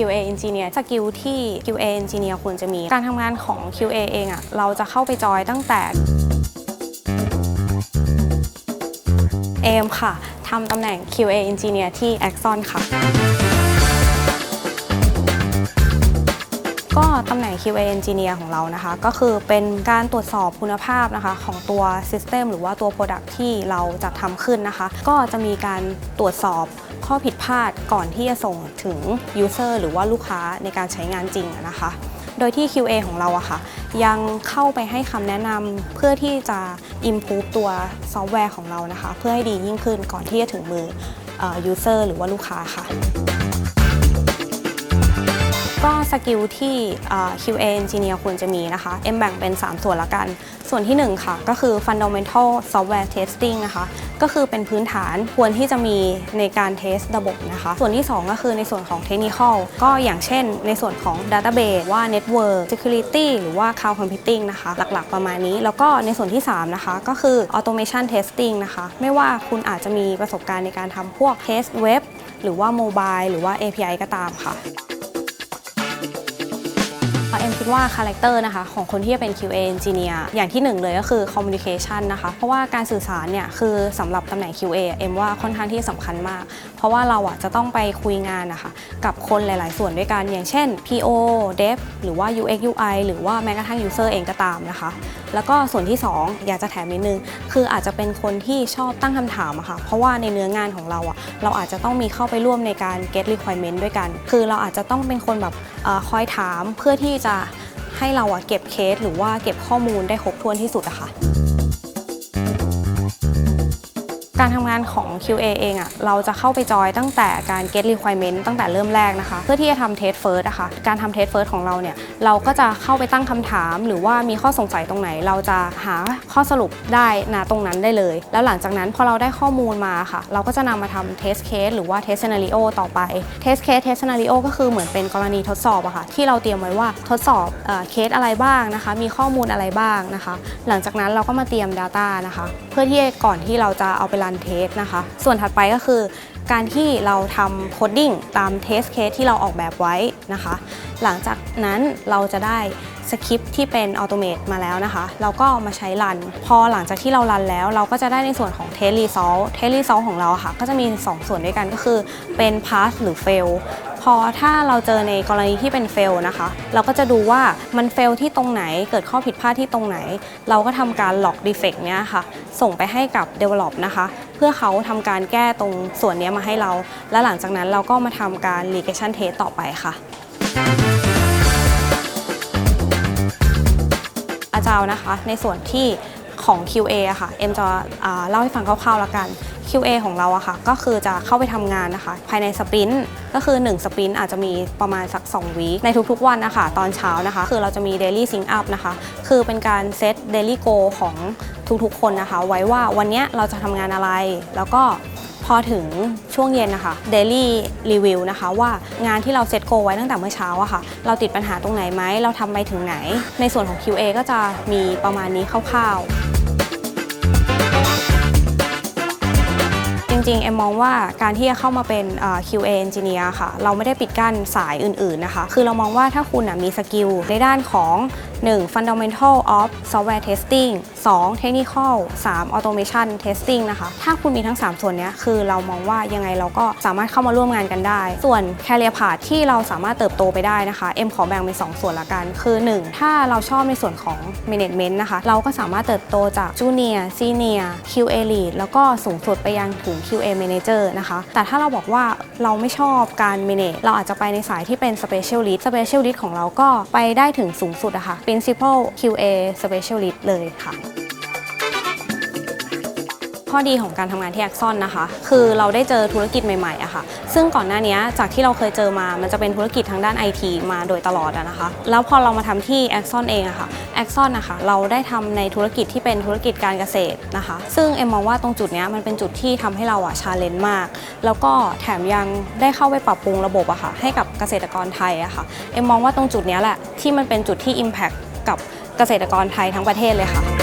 QA Engineer สกิลที่ QA Engineer ควรจะมี การทำงานของ QA เองอะ่ะเราจะเข้าไปจอยตั้งแต่เอมค่ะทำตำแหน่ง QA Engineer ที่ Axon ค่ะ ตำแหน่ง QA Engineer ของเรานะคะ ก็คือเป็นการตรวจสอบคุณภาพนะคะ ของตัว System หรือว่าตัว Product ที่เราจะทำขึ้นนะคะ ก็จะมีการตรวจสอบข้อผิดพลาดก่อนที่จะส่งถึง User หรือว่าลูกค้าในการใช้งานจริงนะคะ โดยที่ QA ของเราอะค่ะ ยังเข้าไปให้คำแนะนำเพื่อที่จะ improve ตัวซอฟต์แวร์ของเรานะคะ เพื่อให้ดียิ่งขึ้นก่อนที่จะถึงมือเอ่อ user หรือว่าลูกค้าค่ะ ก็สกิลที่ QA Engineer ควรจะมีนะคะ เอ็มแบ่งเป็น 3 ส่วนละกัน ส่วนที่ 1 ค่ะ ก็คือ Fundamental Software Testing นะคะ ก็คือเป็นพื้นฐานควรที่จะมีในการเทสระบบนะคะ ส่วนที่ 2 ก็คือในส่วนของ Technical ก็อย่างเช่น ในส่วนของ Database ว่า Network Security หรือว่า Cloud Computing นะคะ หลักๆ ประมาณนี้ แล้วก็ในส่วนที่ 3 นะคะ ก็คือ Automation Testing นะคะ ไม่ว่าคุณอาจจะมีประสบการณ์ในการทำพวก Test Web หรือว่า Mobile หรือว่า API ก็ตามค่ะ คิดว่าคาแรคเตอร์นะคะของคนที่จะเป็น QA Engineer อย่างที่หนึ่งเลยก็คือ Communication นะคะ เพราะว่าการสื่อสารเนี่ยคือสำหรับตำแหน่ง QA เอ็มว่าค่อนข้างที่สำคัญมาก เพราะว่าเราอะจะต้องไปคุยงานนะคะกับคนหลาย ๆ ส่วนด้วยกัน อย่างเช่น PO Dev หรือว่า UX UI หรือว่าแม้กระทั่ง User เองก็ตามนะคะ แล้วก็ส่วนที่ 2 อยากจะแถมนิดนึง คืออาจจะเป็นคนที่ชอบตั้งคำถามอะค่ะ เพราะว่าในเนื้องานของเราอะเราอาจจะต้องมีเข้าไปร่วมในการ get requirement ด้วยกัน คือเราอาจจะต้องเป็นคนแบบอคอยถามเพื่อที่จะ ให้เราอะเก็บเคสหรือว่าเก็บข้อมูลได้ครบถ้วนที่สุดอะค่ะ การทำงานของ QA เองอะเราจะเข้าไปจอยตั้งแต่การ get requirement ตั้งแต่เริ่มแรกนะคะ เพื่อที่จะทำ test first อะค่ะการทำ test first ของเราเนี่ยเราก็จะเข้าไปตั้งคำถาม หรือว่ามีข้อสงสัยตรงไหน เราจะหาข้อสรุปได้ณตรงนั้นได้เลย แล้วหลังจากนั้นพอเราได้ข้อมูลมาค่ะ เราก็จะนำมาทำ test case หรือว่า test scenario ต่อไป test case test scenario ก็คือเหมือนเป็นกรณีทดสอบอะค่ะที่เราเตรียมไว้ว่าทดสอบเคสอะไรบ้างนะคะ มีข้อมูลอะไรบ้างนะคะ หลังจากนั้นเราก็มาเตรียม Data นะคะ เพื่อที่ก่อนที่เราจะเอาไปันเทสนะคะ ส่วนถัดไปก็คือ การที่เราทำโคดดิ้งตามเทสเคสที่เราออกแบบไว้นะคะ หลังจากนั้นเราจะได้สคริปที่เป็นอัตโนมัติมาแล้วนะคะ เราก็มาใช้รัน พอหลังจากที่เรารันแล้ว เราก็จะได้ในส่วนของเทสรีซอลเทสรีซอลของเราค่ะ ก็จะมี 2 ส่วนด้วยกันก็คือเป็น pass หรือ fail อถ้าเราเจอในกรณีที่เป็น fail นะคะ เราก็จะดูว่ามัน fail ที่ตรงไหน เกิดข้อผิดพลาดที่ตรงไหน เราก็ทำการ log defect เนี้ยค่ะ ส่งไปให้กับ develop นะคะ เพื่อเขาทำการแก้ตรงส่วนเนี้ยมาให้เรา และหลังจากนั้นเราก็มาทำการ regression test ต่อไปค่ะอาจารย์นะคะ ในส่วนที่ของ QA อะค่ะ เอ็มจะอ่าเล่าให้ฟังคร่าวๆแล้วกัน QA ของเราอะค่ะก็คือจะเข้าไปทำงานนะคะ ภายในสปรินต์ก็คือ 1 สปรินต์อาจจะมีประมาณสัก 2 วีคในทุกๆวันนะคะตอนเช้านะคะ คือเราจะมี Daily Sync Up นะคะ คือเป็นการเซต Daily Go ของทุกๆคนนะคะ ไว้ว่าวันเนี้ยเราจะทำงานอะไร แล้วก็พอถึงช่วงเย็นนะคะ Daily Review นะคะว่างานที่เราเซตโกไว้ตั้งแต่เมื่อเช้าอะค่ะ เราติดปัญหาตรงไหนไหม เราทำไปถึงไหน ในส่วนของ QA ก็จะมีประมาณนี้คร่าวๆ ริงๆ เอ็มมองว่าการที่จะเข้ามาเป็น QA Engineer ค่ะ เราไม่ได้ปิดกั้นสายอื่นๆนะคะ คือเรามองว่าถ้าคุณมีสกิลในด้านของ 1. Fundamental of Software Testing 2. Technical 3. Automation Testing นะคะ ถ้าคุณมีทั้ง 3 ส่วนนี้คือเรามองว่ายังไงเราก็สามารถเข้ามาร่วมงานกันได้ ส่วน Career Path ที่เราสามารถเติบโตไปได้นะคะเอ็มขอแบ่งเป็น 2 ส่วนละกัน คือ 1. ถ้าเราชอบในส่วนของ Management นะคะ เราก็สามารถเติบโตจาก Junior Senior QA Lead แล้วก็สูงสุดไปยังถึง QA QA Manager นะคะ แต่ถ้าเราบอกว่าเราไม่ชอบการ manage เราอาจจะไปในสายที่เป็น Specialist Specialist ของเราก็ไปได้ถึงสูงสุดอะคะ่ะ Principal QA Specialist เลยค่ะ ข้อดีของการทำงานที่ Axon นนะคะ คือเราได้เจอธุรกิจใหม่ๆอะค่ะ ซึ่งก่อนหน้านี้จากที่เราเคยเจอมา มันจะเป็นธุรกิจทางด้าน IT มาโดยตลอดอะนะคะ แล้วพอเรามาทำที่ Axon เองอะค่ะ Axon นนะคะเราได้ทำในธุรกิจที่เป็นธุรกิจการเกษตรนะคะ ซึ่งเอ็มมองว่าตรงจุดนี้มันเป็นจุดที่ทำให้เราอะชาเลนจ์มาก แล้วก็แถมยังได้เข้าไปปรับปรุงระบบอะค่ะให้กับเกษตรกรไทยอะค่ะเอ็มมองว่าตรงจุดนี้แหละที่มันเป็นจุดที่ Impact กับเกษตรกรไทยทั้งประเทศเลยค่ะ